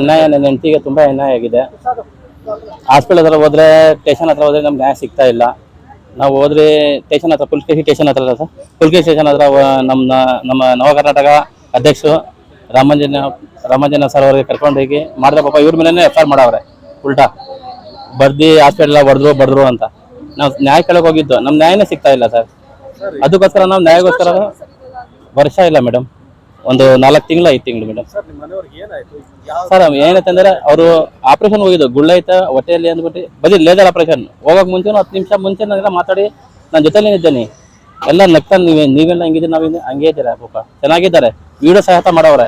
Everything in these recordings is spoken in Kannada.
ಅನ್ಯಾಯ ನನ್ನ ಹೆಂಡತಿಗೆ ತುಂಬಾ ಅನ್ಯಾಯ ಆಗಿದೆ. ಹಾಸ್ಪಿಟಲ್ ಹತ್ರ ಹೋದ್ರೆ ಸ್ಟೇಷನ್ ಹತ್ರ ಹೋದ್ರೆ ನಮ್ಗೆ ನ್ಯಾಯ ಸಿಗ್ತಾ ಇಲ್ಲ. ನಾವು ಹೋದ್ರೆ ಸ್ಟೇಷನ್ ಹತ್ರ ಪುಲ್ಕೇಶಿ ಸ್ಟೇಷನ್ ಹತ್ರ ಅಲ್ಲ ಸರ್? ಪುಲ್ಕೇಶಿ ಸ್ಟೇಷನ್ ಹತ್ರ ನಮ್ಮ ನಮ್ಮ ನವ ಕರ್ನಾಟಕ ಅಧ್ಯಕ್ಷರು ರಾಮಂಜನ ರಾಮಂಜನ ಸರ್ ಅವರಿಗೆ ಕರ್ಕೊಂಡು ಹೋಗಿ ಮಾಡಿದ್ರೆ ಪಾಪ ಇವ್ರ ಮೇಲೆ ಎಫ್ ಆರ್ ಮಾಡವ್ರೆ ಉಲ್ಟಾ. ಬರ್ದಿ ಹಾಸ್ಪಿಟಲ್ ಬಡದ್ರು ಬಡದ್ರು ಅಂತ. ನಾವು ನ್ಯಾಯ ಕೆಳಗೆ ಹೋಗಿದ್ದು ನಮ್ಮ ನ್ಯಾಯನೇ ಸಿಗ್ತಾ ಇಲ್ಲ ಸರ್. ಅದಕ್ಕೋಸ್ಕರ ನಾವು ನ್ಯಾಯಗೋಸ್ಕರ ವರ್ಷ ಇಲ್ಲ ಮೇಡಮ್. ಒಂದು ನಾಲ್ಕು ತಿಂಗಳು ಐದು ತಿಂಗಳು ಮೇಡಮ್ ಸರ್ ನಿಮ್ಮ ಮನೆಯವ್ರಿಗೆ ಏನಾಯ್ತು? ಯಾವ ಸರ್ ಏನಂತಂದ್ರೆ ಅವರು ಆಪರೇಷನ್ ಹೋಗಿದ್ದು ಗುಳ್ಳ ಐತೆ ಹೊಟ್ಟೆಯಲ್ಲಿ ಅಂದ್ಬಿಟ್ಟು ಬರೀ ಲೇಸರ್ ಆಪರೇಷನ್ ಹೋಗಕ್ ಮುಂಚೆ ಹತ್ತು ನಿಮಿಷ ಮುಂಚೆ ನಾನೆಲ್ಲ ಮಾತಾಡಿ ನನ್ನ ಜೊತೆಲೇ ಇದ್ದೇನೆ. ಎಲ್ಲ ನಗ್ತಾ ನೀವೇ ನೀವೆಲ್ಲ ಹಂಗಿದ್ದೀರಿ ನಾವು ಹಂಗೆ ಇದ್ದೀರಾ ಪಾಪ? ಚೆನ್ನಾಗಿದ್ದಾರೆ. ವಿಡಿಯೋ ಸಹಾಯ ಮಾಡವ್ರೆ.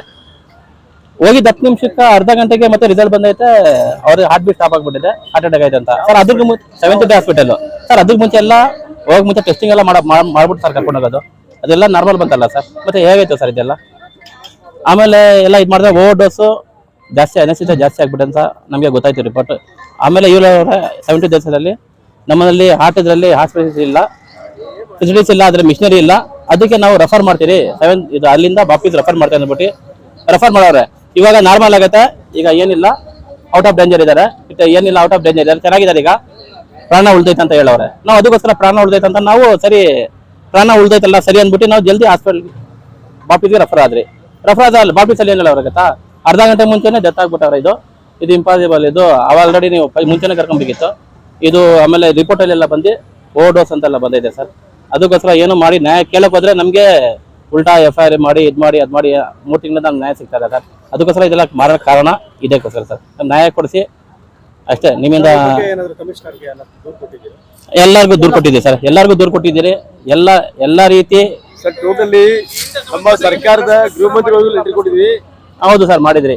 ಹೋಗಿದ್ದು ಹತ್ತು ನಿಮಿಷಕ್ಕೆ ಅರ್ಧ ಗಂಟೆಗೆ ಮತ್ತೆ ರಿಸಲ್ಟ್ ಬಂದೈತೆ ಅವ್ರಿಗೆ ಹಾರ್ಟ್ ಬೀಟ್ ಸ್ಟಾಪ್ ಆಗ್ಬಿಟ್ಟಿದೆ ಹಾರ್ಟ್ ಅಟ್ಯಾಕ್ ಆಯ್ತು ಅಂತ. ಸರ್ ಅದಕ್ಕೆ ಮುಂಚೆ ಸೆವೆಂತ್ ಡೇ ಹಾಸ್ಪಿಟಲ್ ಸರ್ ಅದಕ್ಕೆ ಮುಂಚೆ ಎಲ್ಲ ಹೋಗಿ ಮುಂಚೆ ಟೆಸ್ಟಿಂಗ್ ಎಲ್ಲ ಮಾಡ ಮಾಡ್- ಮಾಡ್ಬಿಟ್ಟು ಸರ್ ಕರ್ಕೊಂಡು ಹೋಗೋದು. ಅದೆಲ್ಲ ನಾರ್ಮಲ್ ಬಂತಲ್ಲ ಸರ್? ಮತ್ತೆ ಹೇಗಾಯ್ತು ಸರ್ ಇದೆಲ್ಲ? ಆಮೇಲೆ ಎಲ್ಲ ಇದು ಮಾಡಿದ್ರೆ ಓವರ್ ಡೋಸು ಜಾಸ್ತಿ ಅನಿಸಿತ ಜಾಸ್ತಿ ಆಗ್ಬಿಟ್ಟಂತ ನಮಗೆ ಗೊತ್ತಾಯ್ತು ರಿಪೋರ್ಟ್ ಆಮೇಲೆ ಇವರವರ ಸೆವೆಂಟಿ ದೇಶದಲ್ಲಿ ನಮ್ಮಲ್ಲಿ ಹಾರ್ಟ್ ಇದರಲ್ಲಿ ಹಾಸ್ಪಿಟಲ್ಸ್ ಇಲ್ಲ ಫೆಸಿಲಿಟೀಸ್ ಇಲ್ಲ ಅದ್ರ ಮಿಷನರಿ ಇಲ್ಲ. ಅದಕ್ಕೆ ನಾವು ರೆಫರ್ ಮಾಡ್ತೀರಿ ಸೆವೆನ್ ಇದು ಅಲ್ಲಿಂದ ಬಾಪೀಸ್ ರೆಫರ್ ಮಾಡ್ತಾರೆ ಅಂದ್ಬಿಟ್ಟು ರೆಫರ್ ಮಾಡೋರೆ ಇವಾಗ ನಾರ್ಮಲ್ ಆಗುತ್ತೆ, ಈಗ ಏನಿಲ್ಲ ಔಟ್ ಆಫ್ ಡೇಂಜರ್ ಇದ್ದಾರೆ ಏನಿಲ್ಲ ಔಟ್ ಆಫ್ ಡೇಂಜರ್ ಇದ್ದಾರೆ ಚೆನ್ನಾಗಿದ್ದಾರೆ ಈಗ. ಪ್ರಾಣ ಉಳ್ದೈತೆ ಅಂತ ಹೇಳೋರೆ ನಾವು ಅದಕ್ಕೋಸ್ಕರ ಪ್ರಾಣ ಉಳ್ದೈತೆ ಅಂತ ನಾವು ಸರಿ, ಪ್ರಾಣ ಉಳ್ದೈತಲ್ಲ ಸರಿ ಅಂದ್ಬಿಟ್ಟು ನಾವು ಜಲ್ದಿ ಹಾಸ್ಪಿಟಲ್ ಬಾಪಿಗೆ ರೆಫರ್ ಆದ್ರಿ. ರೆಫರ್ ಆದ ಬಾಬಿ ಸಲಿ ಏನಿಲ್ಲ ಅವ್ರ ಗೊತ್ತಾ? ಅರ್ಧ ಗಂಟೆ ಮುಂಚೆನೆ ಡೆತ್ ಆಗ್ಬಿಟ್ಟವ್ರ ಇದು. ಇದು ಇಂಪಾಸಿಬಲ್ ಇದು ಅವ ಆಲ್ರೆಡಿ ನೀವು ಮುಂಚೆನೆ ಕರ್ಕೊಂಡ್ಬೇಕಿತ್ತು ಇದು ಆಮೇಲೆ ರಿಪೋರ್ಟ್ ಎಲ್ಲ ಬಂದು ಓವರ್ ಡೋಸ್ ಅಂತೆಲ್ಲ ಬಂದಿದೆ ಸರ್. ಅದಕ್ಕೋಸ್ಕರ ಏನು ಮಾಡಿ ನ್ಯಾಯ ಕೇಳಕ್ ಹೋದ್ರೆ ನಮಗೆ ಉಲ್ಟಾ ಎಫ್ ಐ ಆರ್ ಮಾಡಿ ಇದು ಮಾಡಿ ಅದು ಮಾಡಿ ಮೂರು ತಿಂಗಳಿಂದ ನಮ್ಗೆ ನ್ಯಾಯ ಸಿಗ್ತಾ ಇಲ್ಲ ಸರ್. ಅದಕ್ಕೋಸ್ಕರ ಇದೆಲ್ಲ ಮಾಡೋ ಕಾರಣ ಇದಕ್ಕೋಸ್ಕರ ಸರ್. ನ್ಯಾಯ ಕೊಡಿಸಿ. ಅಷ್ಟೇ ನಿಮ್ಮಿಂದ ಎಲ್ಲರಿಗೂ ದೂರು ಕೊಟ್ಟಿದ್ದೀರಿ ಸರ್. ಎಲ್ಲರಿಗೂ ದೂರು ಕೊಟ್ಟಿದ್ದೀರಿ. ಎಲ್ಲ ಎಲ್ಲ ರೀತಿ ಸರ್ ಟೋಟಲಿ ನಮ್ಮ ಸರ್ಕಾರದ ಗೃಹ ಮಂತ್ರಿಗಳಿಗೂ ಲೆಟರ್ ಕೊಟ್ಟಿದ್ವಿ. ಹೌದು ಸರ್ ಮಾಡಿದ್ರಿ.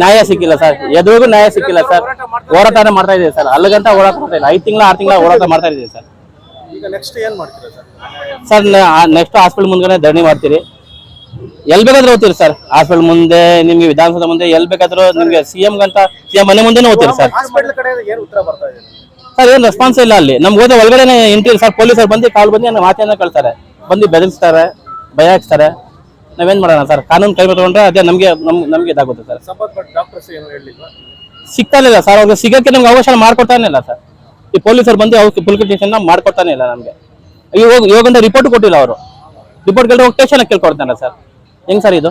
ನ್ಯಾಯ ಸಿಕ್ಕಿಲ್ಲ ಸರ್. ಎದುರಿಗೂ ನ್ಯಾಯ ಸಿಕ್ಕಿಲ್ಲ ಸರ್. ಹೋರಾಟ ಮಾಡ್ತಾ ಇದೀವಿ ಸರ್. ಅಲ್ಲಿ ಗಂಟ ಹೋರಾಟ ಮಾಡ್ತಾ ಇಲ್ಲ. ಐದು ತಿಂಗಳ ಆರು ತಿಂಗಳ ಹೋರಾಟ ಮಾಡ್ತಾ ಇದೀವಿ ಸರ್. ಈಗ ನೆಕ್ಸ್ಟ್ ಏನ್ ಮಾಡ್ತೀರಾ ಸರ್? ಸರ್ ನೆಕ್ಸ್ಟ್ ಹಾಸ್ಪಿಟಲ್ ಮುಂದೆ ಧರಣಿ ಮಾಡ್ತೀರಿ. ಎಲ್ ಬೇಕಾದ್ರೂ ಹೋಗ್ತೀರಿ ಸರ್. ಹಾಸ್ಪಿಟಲ್ ಮುಂದೆ ನಿಮ್ಗೆ ವಿಧಾನಸೌಧ ಮುಂದೆ ಎಲ್ ಬೇಕಾದ್ರೂ ನಿಮ್ಗೆ ಸಿಎಂ ಗಂಟ ಸಿಎಂ ಮನೆ ಮುಂದೆನೂ ಹೋಗ್ತೀರಿ ಸರ್. ಸರ್ ಏನು ರೆಸ್ಪಾನ್ಸ್ ಇಲ್ಲ ಅಲ್ಲಿ. ನಮ್ಗೆ ಹೋದ ಒಳಗಡೆ ಎಂಟ್ರಿ ಸರ್ ಪೊಲೀಸರು ಬಂದು ಕಾಲ್ ಬಂದು ನನ್ನ ಮಾತೆಯನ್ನು ಕಳ್ತಾರೆ. ಬಂದು ಬೆದರಿಸ್ತಾರೆ ಭಯ ಹಾಕ್ತಾರೆ ನಾವೇನ್ ಮಾಡೋಣ ಸರ್? ಕಾನೂನು ಕೈ ತಗೊಂಡ್ರೆ ಅದೇ ನಮಗೆ ನಮ್ ನಮ್ಗೆ ಇದಾಗುತ್ತೆ ಸರ್. ಸಿಗ್ತಾ ಇಲ್ಲ ಸರ್. ಅವ್ರಿಗೆ ಸಿಗಕ್ಕೆ ನಮ್ಗೆ ಅವಕಾಶ ಮಾಡ್ಕೊಡ್ತಾನೆ ಇಲ್ಲ ಸರ್. ಈ ಪೊಲೀಸರು ಬಂದು ಅವ್ರಿಗೆ ಪುಲ್ಕಿಟೇಷನ್ ಮಾಡ್ಕೊಡ್ತಾನೆ ಇಲ್ಲ ನಮಗೆ. ಇವಾಗ ಇವಾಗಂತ ರಿಪೋರ್ಟ್ ಕೊಟ್ಟಿಲ್ಲ ಅವರು. ರಿಪೋರ್ಟ್ ಕೇಳಿದ್ರೆ ಹೋಗಿ ಸ್ಟೇಷನ್ ಕೇಳ್ಕೊಡ್ತಾನೆ ಸರ್. ಹೆಂಗ್ ಸರ್ ಇದು?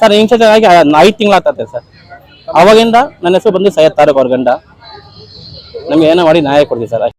ಸರ್ ಇನ್ಸಿಡೆಂಟ್ ಆಗಿ ಐದು ತಿಂಗಳಾಗ್ತದೆ ಸರ್. ಅವಾಗಿಂದ ನನ್ನ ಹೆಸರು ಬಂದು ಸೈಯದ್ ತಾರಕ್ ಅವ್ರ ಗಂಡ. ನಮ್ಗೆ ಏನೋ ಮಾಡಿ ನ್ಯಾಯ ಕೊಡ್ತೀವಿ ಸರ್.